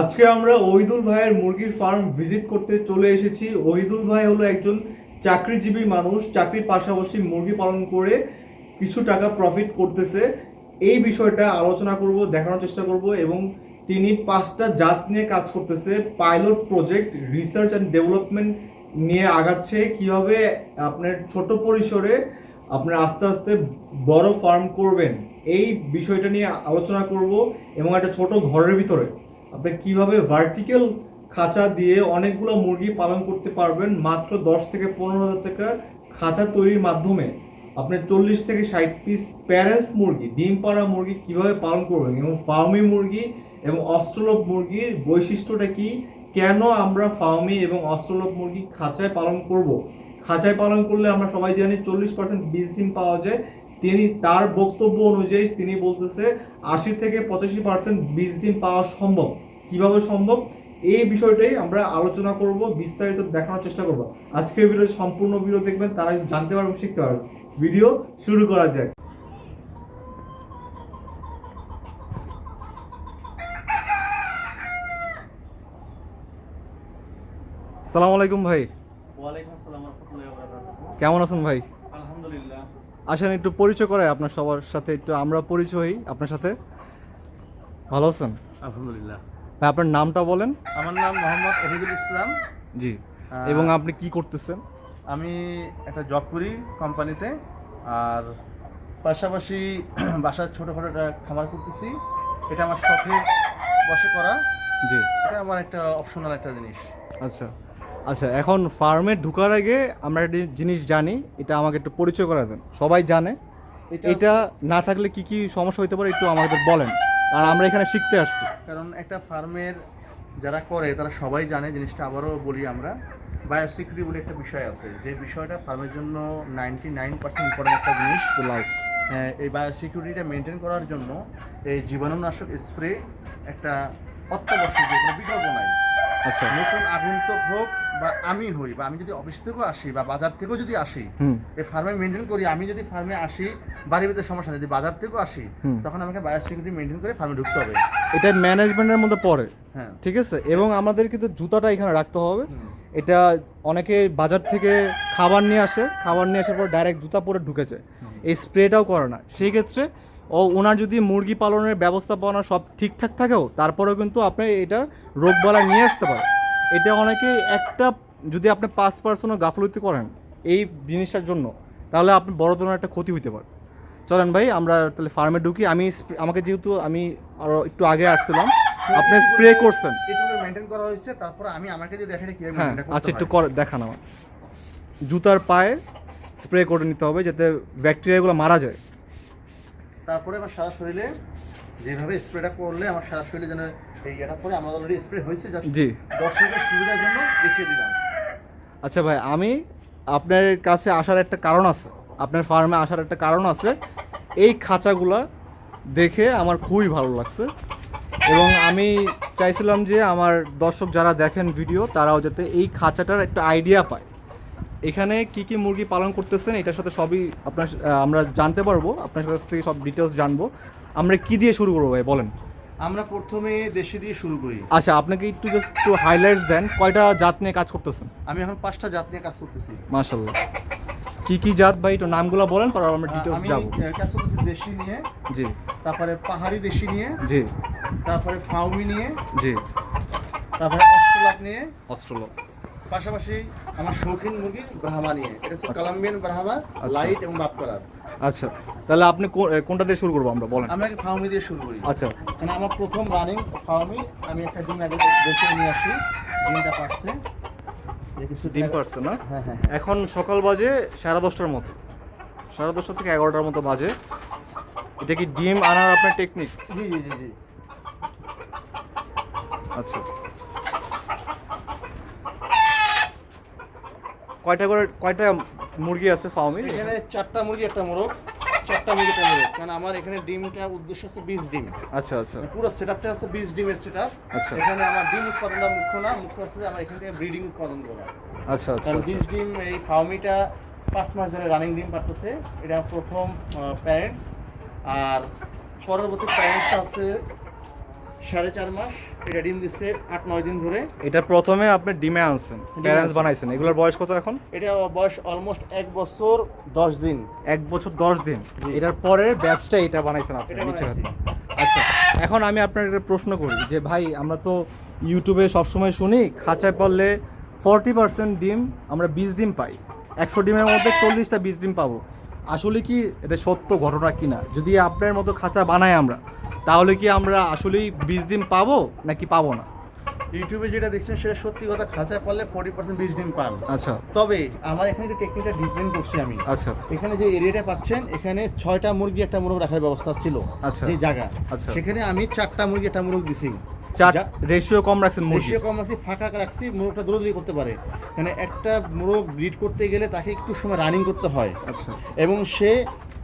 আজকে আমরা ওহিদুল ভাইয়ের মুরগির ফার্ম ভিজিট করতে চলে এসেছি। ওহিদুল ভাই হলো একজন চাকরিজীবী মানুষ, চাকরির পাশাপাশি মুরগি পালন করে কিছু টাকা প্রফিট করতেছে। এই বিষয়টা আলোচনা করব, দেখানোর চেষ্টা করব এবং তিনি পাঁচটা জাত নিয়ে কাজ করতেছে। Pilot project research and development নিয়ে আগাচ্ছে। কীভাবে আপনার ছোট পরিসরে আপনার আস্তে আস্তে বড় ফার্ম করবেন, এই বিষয়টা নিয়ে আলোচনা করব এবং একটা ছোট ঘরের ভিতরে। আপনি কীভাবে ভার্টিক্যাল খাঁচা দিয়ে অনেকগুলো মুরগি পালন করতে পারবেন মাত্র দশ থেকে পনেরো হাজার টাকার খাঁচা তৈরির মাধ্যমে? আপনি চল্লিশ থেকে ষাট পিস প্যারেন্টস মুরগি ডিম পাড়া মুরগি কীভাবে পালন করবেন এবং ফার্মি মুরগি এবং অস্ট্রোলভ মুরগির বৈশিষ্ট্যটা কি? কেন আমরা ফার্মি এবং অস্ট্রোলভ মুরগি খাঁচায় পালন করব? খাঁচায় পালন করলে আমরা সবাই জানি চল্লিশ পার্সেন্ট বীজ ডিম পাওয়া যায়। তিনি তার বক্তব্য অনুযায়ী তিনি বলতেছে, আশি থেকে পঁচাশি পার্সেন্ট বীজ ডিম পাওয়া সম্ভব। কীভাবে সম্ভব? এই বিষয়টাই আমরা আলোচনা করব বিস্তারিত দেখানোর চেষ্টা করব। আজকের ভিডিও সম্পূর্ণ ভিডিও দেখবেন তারা জানতে পারবেন শিখতে পারবেন ভিডিও শুরু করা যাক। সালাম আলাইকুম ভাই। কেমন আছেন ভাই? আলহামদুলিল্লাহ। আসেন একটু পরিচয় করায় আপনার সবার সাথে একটু আমরা পরিচয় হই আপনার সাথে। ভালো আছেন? আলহামদুলিল্লাহ। ভাই আপনার নামটা বলেন। আমার নাম মোহাম্মদ ওহিদুল ইসলাম। জি। এবং আপনি কি করতেছেন? আমি একটা জব করি কোম্পানিতে আর পাশাপাশি বাসার ছোটোখাটো একটা খামার করতেছি। এটা আমার শখে বসে করা। জি। এটা আমার একটা অপশনাল একটা জিনিস। আচ্ছা। আচ্ছা এখন ফার্মে ঢোকার আগে আমরা একটা জিনিস জানি এটা আমাকে একটু পরিচয় করে দেন। সবাই জানে। এটা না থাকলে কি কি সমস্যা হতে পারে একটু আমাদের বলেন। আর আমরা এখানে শিখতে আসছি। কারণ একটা ফার্মের যারা করে তারা সবাই জানে জিনিসটা। আবারও বলি আমরা বায়োসিকিউরিটি বলে একটা বিষয় আছে। যে বিষয়টা ফার্মের জন্য নাইনটি নাইন পার্সেন্ট ইম্পর্টেন্ট একটা জিনিস। তো লাইক হ্যাঁ, এই বায়োসিকিউরিটিটা মেনটেন করার জন্য এই জীবাণুনাশক স্প্রে একটা অত্যাবশ্যক বিকল্প নাই। আচ্ছা। নতুন আগন্তুক হোক বা আমি হই বা আমি যদি অফিস থেকেও আসি বা বাজার থেকেও যদি আসি এই ফার্মে মেনটেন করি আমি যদি ফার্মে আসি বাড়ির ভিতরে সমস্যা যদি বাজার থেকেও আসি তখন আমাকে বায়োসিকিউরিটি মেনটেন করে ফার্মে ঢুকতে হবে। এটা ম্যানেজমেন্টের মধ্যে পড়ে। হ্যাঁ। ঠিক আছে? এবং আমাদের কিন্তু জুতাটা এখানে রাখতে হবে। এটা অনেকে বাজার থেকে খাবার নিয়ে আসে খাবার নিয়ে আসার পর ডাইরেক্ট জুতা পরে ঢুকেছে। এই স্প্রেটাও করে না। সেই ক্ষেত্রে ও ওনার যদি মুরগি পালনের ব্যবস্থাপনা সব ঠিকঠাক থাকেও তারপরেও কিন্তু আপনি এটা রোগবালা নিয়ে আসতে পারেন। এটা অনেকে একটা যদি আপনি পাঁচ পার্সেন্টও গাফলতি করেন এই জিনিসটার জন্য তাহলে আপনি বড় ধরনের একটা ক্ষতি হতে পারে। চলেন ভাই আমরা তাহলে ফার্মে ঢুকি। আমি আমাকে যেহেতু আমি আরও একটু আগে আসছিলাম আপনি স্প্রে করছেন। মেনটেন করা হয়েছে তারপরে আমি আমাকে যদি হ্যাঁ আচ্ছা একটু কর দেখান আমার। জুতার পায়ে স্প্রে করে নিতে হবে যাতে ব্যাকটেরিয়াগুলো মারা যায়। তারপরে আমার সারা শরীরে যেভাবে স্প্রেটা করলে আমার সারা শরীরে যেন এই এটা করে আমার অলরেডি স্প্রে হয়েছে জাস্ট জি। দর্শকের সুবিধার জন্য দেখিয়ে দিলাম। আচ্ছা ভাই আমি আপনার কাছে আসার একটা কারণ আছে আপনার ফার্মে আসার একটা কারণ আছে। এই খাঁচাগুলা দেখে আমার খুবই ভালো লাগছে এবং আমি চাইছিলাম যে আমার দর্শক যারা দেখেন ভিডিও তারাও যাতে এই খাঁচাটার একটা আইডিয়া পায়। এখানে কি কি মুরগি পালন করতেছেন এটার সাথে সবই আপনার আমরা জানতে পারব। আপনার কাছ থেকে সব ডিটেলস জানব। আমরা কি দিয়ে শুরু করব ভাই বলেন। আমরা প্রথমে দেশি দিয়ে শুরু করি। আচ্ছা আপনাকে একটু জাস্ট একটু হাইলাইটস দেন কয়টা জাত নিয়ে কাজ করতেছেন? আমি এখন পাঁচটা জাত নিয়ে কাজ করতেছি। মাশাল্লাহ কি কি জাত ভাই একটু নামগুলো বলেন তারপর আমরা ডিটেলস আমি যাব। কাজ করতেছি দেশি নিয়ে জি। তারপরে পাহাড়ি দেশি নিয়ে জি। তারপরে ফাউমি নিয়ে জি। তারপরে অস্ট্রেলাপ নিয়ে অস্ট্রেলিয়া পাশাপাশি আমার শৌখিন মুরগি ব্রাহ্মা নিয়ে। এটা হচ্ছে আচ্ছা। কলাম্বিয়ান ব্রাহ্মা লাইট এবং বাপ কালার। আচ্ছা। তাহলে আপনি কোনটা দিয়ে শুরু করব আমরা বলেন। আমরা ফাউমি দিয়ে শুরু করি। আচ্ছা। মানে আমার প্রথম রানিং ফার্মি আমি একটা ডিম আগে বেছে নিয়ে আসি। ডিমটা পাচ্ছে ডিম পারছে না? হ্যাঁ হ্যাঁ এখন সকাল বাজে সাড়ে দশটার মতো। সাড়ে দশটা থেকে এগারোটার মতো বাজে। এটা কি ডিম আনার আপনার টেকনিক জি জি জি জি। আচ্ছা। কয়টা করে কয়টা মুরগি আছে ফার্মে এখানে চারটা মুরগি একটা মোরগ চারটা মুরগি একটা মোরগ। কারণ আমার এখানে ডিমটা উদ্দেশ্য আছে বিশ ডিম। আচ্ছা আচ্ছা। মানে পুরো সেটআপটা আছে বিশ ডিমের সেটআপ আচ্ছা। এখানে আমার ডিম উৎপাদনটা মুখ্য না মুখ্য আছে যে আমার এখান থেকে ব্রিডিং উৎপাদন করা। আচ্ছা আচ্ছা কারণ আচ্ছা। বিশ ডিম এই ফার্মিটা পাঁচ মাস ধরে রানিং ডিম পারতেছে। এটা প্রথম প্যারেন্টস আর পরবর্তী প্যারেন্টসটা আছে সাড়ে চার মাস এটা ডিম দিচ্ছে আট নয় দিন ধরে। এটা প্রথমে আপনি ডিমে আনছেন প্যারেন্টস বানাইছেন। এগুলোর বয়স কত এখন? এটা বয়স অলমোস্ট এক বছর দশ দিন। এক বছর দশ দিন। এটার পরে ব্যাচটা এটা বানাইছেন আপনি হাতে। আচ্ছা এখন আমি আপনার একটা প্রশ্ন করি যে ভাই আমরা তো ইউটিউবে সবসময় শুনি খাঁচায় পড়লে ফর্টি পার্সেন্ট ডিম আমরা বিশ ডিম পাই। একশো ডিমের মধ্যে চল্লিশটা বিশ ডিম পাবো। আসলে কি এটা সত্য ঘটনা কিনা? যদি আপনার মতো খাঁচা বানাই আমরা তাহলে কি আমরা আসলেই বিশ ডিম পাবো নাকি পাবো না? ইউটিউবে যেটা দেখছেন সেটা সত্যি কথা খাঁচায় পারলে ফোর্টি পার্সেন্ট বিশ ডিম পান। আচ্ছা। তবে আমার এখানে একটু টেকনিকটা ডিফারেন্ট করছি আমি। আচ্ছা। এখানে যে এরিয়াটা পাচ্ছেন এখানে ছয়টা মুরগি একটা মুরগ রাখার ব্যবস্থা ছিল আচ্ছা। যে জায়গা। আচ্ছা। সেখানে আমি চারটা মুরগি একটা মুরগ দিছি। চার রেশিও কম রাখছেন রেশিও কম রাখছি ফাঁকা রাখছি মুরগটা দৌড়দৌড়ি করতে পারে। মানে একটা মুরগ ব্রিড করতে গেলে তাকে একটু সময় রানিং করতে হয়। আচ্ছা। এবং সে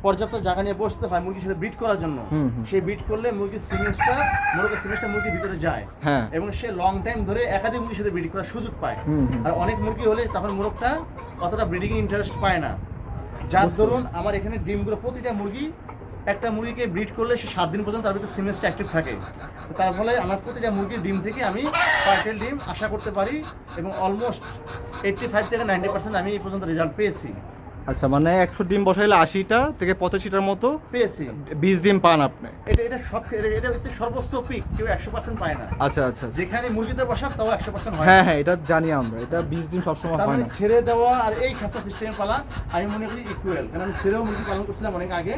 পর্যাপ্ত জায়গা নিয়ে বসতে হয় মুরগির সাথে ব্রিড করার জন্য। হুম, হুম। সে ব্রিড করলে মুরগির সিমেন্সটা মুরগের সিমেন্সটা মুরগির ভিতরে যায়। হ্যাঁ। এবং সে লং টাইম ধরে একাধিক মুরগির সাথে ব্রিড করার সুযোগ পায়। আর অনেক মুরগি হলে তখন মুরগটা অতটা ব্রিডিং ইন্টারেস্ট পায় না। যার ধরুন আমার এখানে ডিমগুলো প্রতিটা মুরগি একটা মুরগিকে ব্রিড করলে সে সাত দিন পর্যন্ত তার ভিতরে সিমেন্সটা অ্যাক্টিভ থাকে। তার ফলে আমার প্রতিটা মুরগির ডিম থেকে আমি পার্টেল ডিম আশা করতে পারি এবং অলমোস্ট এইট্টি ফাইভ থেকে নাইনটি পার্সেন্ট আমি এই পর্যন্ত রেজাল্ট পেয়েছি। আচ্ছা মানে একশো ডিম বসাইলে আশিটা থেকে পঁচাশিটার মতো পেয়েছি। বিশ ডিম পান আপনি? এটা এটা সব এটা- হচ্ছে সর্বোচ্চ পিক কেউ একশো পার্সেন্ট পায় না। আচ্ছা আচ্ছা আচ্ছা। যেখানে মুরগিতে বসাব তাও একশো পার্সেন্ট হয়। হ্যাঁ হ্যাঁ এটা জানি আমরা। এটা বিশ দিন সবসময় হয় মানে না। ছেড়ে দেওয়া আর এই খাঁচা সিস্টেম পালা আমি মনে করি ইকুয়াল কারণ আমি ছেড়েও মুরগি পালন করছিলাম অনেক আগে।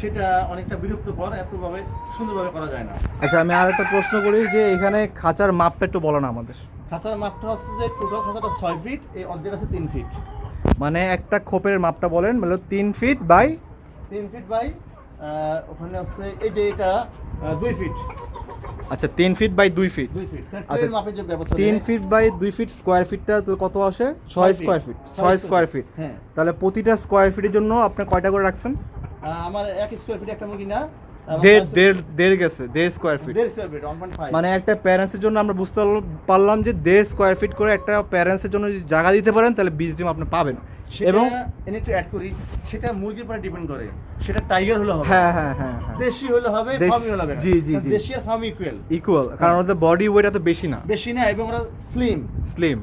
সেটা অনেকটা বিরক্তকর এতভাবে সুন্দরভাবে করা যায় না। আচ্ছা আমি আর একটা প্রশ্ন করি যে এখানে খাঁচার মাপটা একটু বলো না আমাদের। খাঁচার মাপটা হচ্ছে যে টোটাল খাঁচাটা ছয় ফিট এই অর্ধেক আছে তিন ফিট মানে একটা খোপের মাপটা বলেন মানে তিন ফিট বাই তিন ফিট বাই ওখানে হচ্ছে এই যে এটা দুই ফিট আচ্ছা তিন ফিট বাই দুই ফিট আচ্ছা, মাপের যে ব্যবস্থা তিন ফিট বাই দুই ফিট স্কোয়ার ফিটটা তো কত আসে? ছয় স্কোয়ার ফিট। ছয় স্কোয়ার স্কোয়ার ফিট হ্যাঁ। তাহলে প্রতিটা স্কোয়ার ফিটের জন্য আপনি কয়টা করে রাখছেন? আমার এক স্কোয়ার ফিট একটা মুরগি না দেড় দেড় দেড় গেছে দেড় স্কোয়ার ফিট মানে একটা প্যারেন্টসের জন্য আমরা বুঝতে পারল- পারলাম যে দেড় স্কোয়ার ফিট করে একটা প্যারেন্টসের জন্য যদি জায়গা দিতে পারেন তাহলে বিশ ডিম আপনি পাবেন। এবং এবং এনে একটু অ্যাড করি সেটা মুরগির উপরে ডিপেন্ড করে। সেটা টাইগার হলে হবে হ্যাঁ হ্যাঁ হ্যাঁ হ্যাঁ। দেশি হলে হবে ফার্মি হলে হবে জি, জি, জি। দেশি আর ফার্মি ইকুয়াল ইকুয়াল কারণ ওদের বডি ওয়েট এত বেশি না। বেশি না এবং ওরা স্লিম স্লিম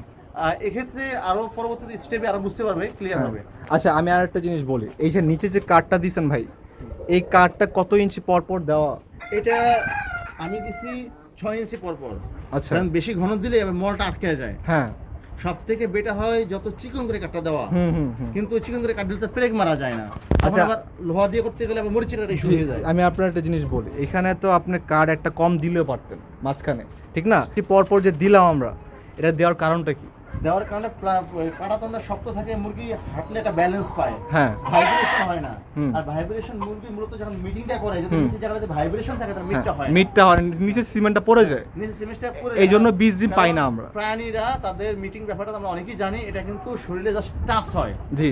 এক্ষেত্রে আরও পরবর্তী স্টেপে আরও বুঝতে পারবে ক্লিয়ার হবে। আচ্ছা আমি আর একটা জিনিস বলি। এই যে নিচে যে কার্ডটা দিছেন ভাই এই কাঠটা কত ইঞ্চি পর পর দেওয়া? এটা আমি দিছি ছয় ইঞ্চি পর পর আচ্ছা। কারণ বেশি ঘন দিলে আবার মলটা আটকে যায়। হ্যাঁ। সব থেকে বেটার হয় যত চিকন করে কাটটা দেওয়া। হুম হুম কিন্তু চিকন করে কাট দিলে তো প্রেক মারা যায় না। আচ্ছা। আবার লোহা দিয়ে করতে গেলে আবার ইস্যু জি, হয়ে যায়। আমি আপনার একটা জিনিস বলি। এখানে তো আপনি কার্ড একটা কম দিলেও পারতেন মাঝখানে। ঠিক না? পর পর যে দিলাম আমরা এটা দেওয়ার কারণটা কি? দেওয়ার কারণে কাটা তন্ডা শক্ত থাকে মুরগি হাঁটলে একটা ব্যালেন্স পায়। হ্যাঁ। ভাইব্রেশন হয় না। আর ভাইব্রেশন মুরগি মূলত যখন মিটিংটা করে যদি নিচে জায়গাটাতে ভাইব্রেশন থাকে তার মিটটা হয় মিটটা হয় নিচে সিমেন্টটা পড়ে যায়। নিচে সেমিস্টার করে এই জন্য 20 দিন পাই না আমরা। প্রাণীরা তাদের মিটিং ব্যাপারটা আমরা অনেকেই জানি এটা কিন্তু শরীরে জাস্ট টাচ হয়। জি।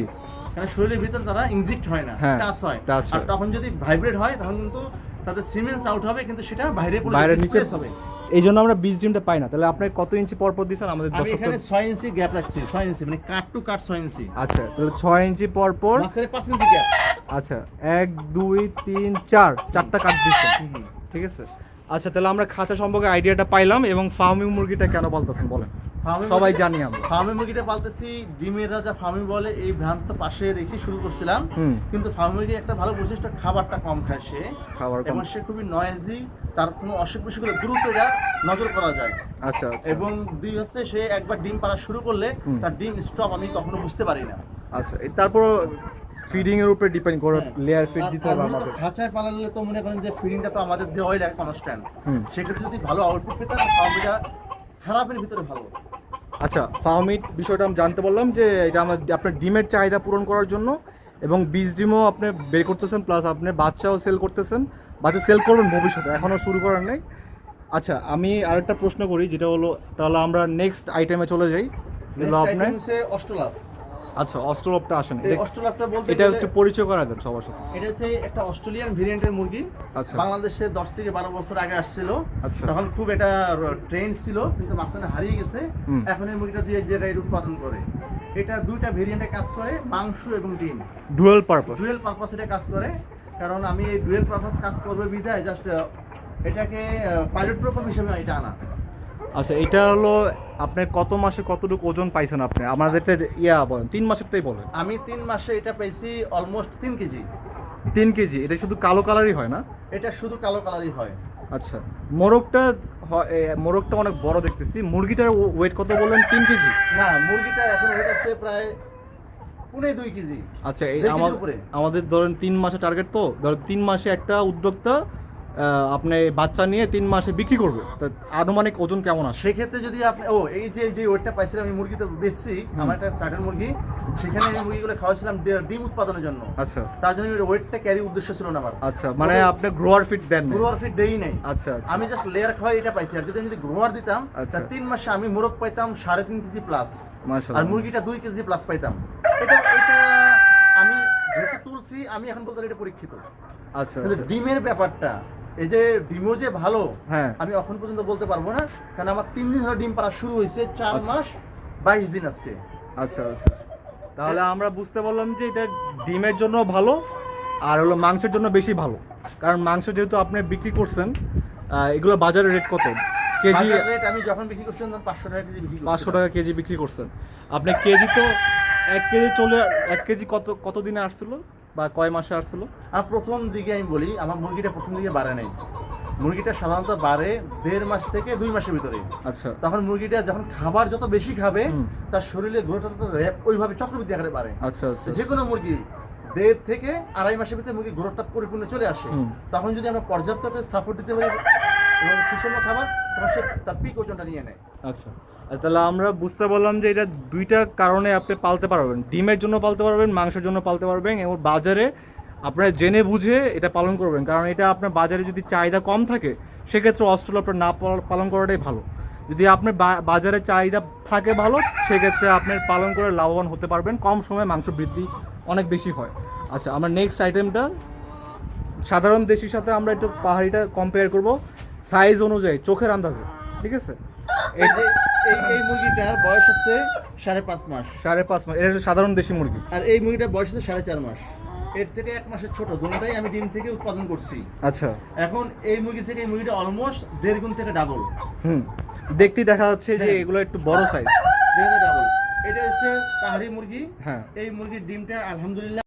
কারণ শরীরের ভিতরে তারা ইনজেক্ট হয় না হ্যাঁ, টাচ হয়। touch আর তখন যদি ভাইব্রেট হয় তখন কিন্তু তাদের সিমেন্স আউট হবে কিন্তু সেটা বাইরে পড়ে বাইরে নিচে হবে। এই জন্য আমরা বিশ ডিমটা পাই না। তাহলে আপনার কত ইঞ্চি পর পর দিচ্ছেন আমাদের আমি দর্শক এখানে ছয় ইঞ্চি গ্যাপ রাখছি ছয় ইঞ্চি মানে কাট টু কাট ছয় ইঞ্চি। আচ্ছা তাহলে ছয় ইঞ্চি পর পর মাঝখানে পাঁচ ইঞ্চি গ্যাপ আচ্ছা এক দুই তিন চার চারটা কাট দিচ্ছেন। ঠিক আছে? আচ্ছা তাহলে আমরা খাঁচা সম্পর্কে আইডিয়াটা পাইলাম এবং ফার্মিং মুরগিটা কেন বলতেছেন? বলেন। সবাই জানি আমরা। ফার্মে মুরগিটা পালতেছি ডিমের রাজা ফার্মে বলে এই ভ্রান্ত পাশে রেখে শুরু করছিলাম। কিন্তু ফার্মে মুরগি একটা ভালো বৈশিষ্ট্য খাবারটা কম খায় সে। খাবার কম। এবং সে খুবই নয়েজি তার কোনো অসুখ বিসুখ হলে দ্রুত এটা নজর করা যায়। আচ্ছা আচ্ছা। এবং দুই হচ্ছে সে একবার ডিম পাড়া শুরু করলে তার ডিম স্টপ আমি কখনো বুঝতে পারি না। আচ্ছা তারপর ফিডিং এর উপরে ডিপেন্ড করে হ্যাঁ। লেয়ার ফিড আর- দিতে হবে আমাদের। খাঁচায় পালালে তো মনে করেন যে ফিডিংটা তো আমাদের দেওয়াই লাগে কনস্ট্যান্ট সেক্ষেত্রে যদি ভালো আউটপুট পেতাম ফার্মটা খারাপের ভিতরে ভালো আচ্ছা ফার্মিট বিষয়টা আমি জানতে পারলাম যে এটা আমার আপনার ডিমের চাহিদা পূরণ করার জন্য এবং বীজ ডিমও আপনি বের করতেছেন প্লাস আপনি বাচ্চাও সেল করতেছেন বাচ্চা সেল করবেন ভবিষ্যতে এখনও শুরু করার নেই। আচ্ছা আমি আরেকটা প্রশ্ন করি যেটা হলো তাহলে আমরা নেক্সট আইটেমে চলে যাই। আপনার অষ্টলাভ। আচ্ছা অস্ট্রোলপটা আসেন। এই অস্ট্রলাভটা বলতে এটা একটু পরিচয় করা দেন সবার সাথে। এটা হচ্ছে একটা অস্ট্রেলিয়ান ভেরিয়েন্টের মুরগি। আচ্ছা। বাংলাদেশে দশ থেকে বারো বছর আগে আসছিল। আচ্ছা। তখন খুব এটা ট্রেন্ড ছিল কিন্তু মাঝখানে হারিয়ে গেছে। এখন এই মুরগিটা দিয়ে এক জায়গায় উৎপাদন করে। এটা দুইটা ভেরিয়েন্টে কাজ করে মাংস এবং ডিম। ডুয়েল পারপাস ডুয়েল পারপাস এটা কাজ করে। কারণ আমি এই ডুয়েল পারপাস কাজ করবে বিধায় জাস্ট এটাকে পাইলট প্রকল্প হিসেবে এটা আনা। আচ্ছা এটা হলো আপনার কত মাসে কতটুকু ওজন পাইছেন আপনি? আমাদের ইয়া বলেন তিন মাসেরটাই বলেন। আমি তিন মাসে এটা পেয়েছি অলমোস্ট তিন কেজি। তিন কেজি এটা শুধু কালো কালারই হয় না? এটা শুধু কালো কালারই হয়। আচ্ছা মোরগটা মোরগটা অনেক বড় দেখতেছি মুরগিটার ওয়েট কত বললেন তিন কেজি? না মুরগিটা এখন ওয়েট আছে প্রায় পুনে দুই কেজি। আচ্ছা। আমাদের ধরেন তিন মাসে টার্গেট তো ধরেন তিন মাসে একটা উদ্যোক্তা আপনি বাচ্চা নিয়ে তিন মাসে বিক্রি করবে। তা আনুমানিক ওজন কেমন আসে সেক্ষেত্রে যদি আপনি ও এই যে যে ওয়েটটা পাইছিলাম আমি মুরগি তো বেচছি আমার একটা স্টার্টার মুরগি সেখানে আমি মুরগিগুলো খাওয়াছিলাম ডিম উৎপাদনের জন্য। আচ্ছা। তার জন্য ওয়েটটা ক্যারি উদ্দেশ্য ছিল না আমার। আচ্ছা মানে আপনি গ্রোয়ার ফিট দেন না? গ্রোয়ার ফিট দেই নাই। আচ্ছা আচ্ছা। আমি জাস্ট লেয়ার খাওয়াই এটা পাইছি আর যদি আমি যদি গ্রোয়ার দিতাম আচ্ছা। তা তিন মাসে আমি মোরগ পাইতাম সাড়ে তিন কেজি প্লাস আর মুরগিটা দুই কেজি প্লাস পাইতাম। এটা এটা আমি যেহেতু তুলছি আমি এখন বলতে এটা পরীক্ষিত। আচ্ছা আচ্ছা। ডিমের ব্যাপারটা এই যে ডিমও যে ভালো হ্যাঁ। আমি এখন পর্যন্ত বলতে পারব না কারণ আমার তিন দিন ধরে ডিম পাড়া শুরু হয়েছে চার আচ্ছা। মাস বাইশ দিন আজকে। আচ্ছা আচ্ছা। তাহলে আমরা বুঝতে পারলাম যে এটা ডিমের জন্য ভালো আর হলো মাংসের জন্য বেশি ভালো। কারণ মাংস যেহেতু আপনি বিক্রি করছেন এগুলো বাজারে রেট কত? কেজি রেট আমি যখন বিক্রি করছিলাম তখন পাঁচশো টাকা কেজি বিক্রি পাঁচশো টাকা কেজি বিক্রি করছেন। আপনি কেজি তো এক কেজি চলে এক কেজি কত কত দিনে আসছিল? বা কয় মাসে আসছিল আর প্রথম দিকে আমি বলি আমার মুরগিটা প্রথম দিকে বাড়ে নাই। মুরগিটা সাধারণত বাড়ে দেড় মাস থেকে দুই মাসের ভিতরে আচ্ছা। তখন মুরগিটা যখন খাবার যত বেশি খাবে তার শরীরে গ্রোথটা তত ওইভাবে চক্রবৃদ্ধি আকারে বাড়ে। আচ্ছা আচ্ছা যে কোনো মুরগি দেড় থেকে আড়াই মাসের ভিতরে মুরগির গ্রোথটা পরিপূর্ণ চলে আসে। তখন যদি আমরা পর্যাপ্ত সাপোর্ট দিতে পারি এবং সুষম খাবার তখন সে তার পিক ওজনটা নিয়ে নেয়। আচ্ছা। আর তাহলে আমরা বুঝতে পারলাম যে এটা দুইটা কারণে আপনি পালতে পারবেন। ডিমের জন্য পালতে পারবেন, মাংসের জন্য পালতে পারবেন এবং বাজারে আপনারা জেনে বুঝে এটা পালন করবেন। কারণ এটা আপনার বাজারে যদি চাহিদা কম থাকে, সেক্ষেত্রে অস্ট্রেল আপনার না পালন করাটাই ভালো। যদি আপনার বাজারে চাহিদা থাকে ভালো, সেক্ষেত্রে আপনার পালন করে লাভবান হতে পারবেন। কম সময়ে মাংস বৃদ্ধি অনেক বেশি হয়। আচ্ছা আমরা নেক্সট আইটেমটা সাধারণ দেশির সাথে আমরা একটু পাহাড়িটা কম্পেয়ার করব। সাইজ অনুযায়ী, চোখের আন্দাজে, ঠিক আছে? এই যে এই এই মুরগিটার বয়স হচ্ছে সাড়ে পাঁচ মাস। সাড়ে পাঁচ মাস। এটা হলো সাধারণ দেশি মুরগি। আর এই মুরগিটার বয়স হচ্ছে সাড়ে চার মাস। এর থেকে এক মাসের ছোট দুটাই আমি ডিম থেকে উৎপাদন করছি। আচ্ছা। এখন এই মুরগি থেকে এই মুরগিটা অলমোস্ট দেড় গুণ থেকে ডাবল হুম। দেখতেই দেখা যাচ্ছে যে হ্যাঁ। এগুলো একটু বড় সাইজ ডাবল এটা হচ্ছে পাহাড়ি মুরগি। হ্যাঁ। এই মুরগির ডিমটা আলহামদুলিল্লাহ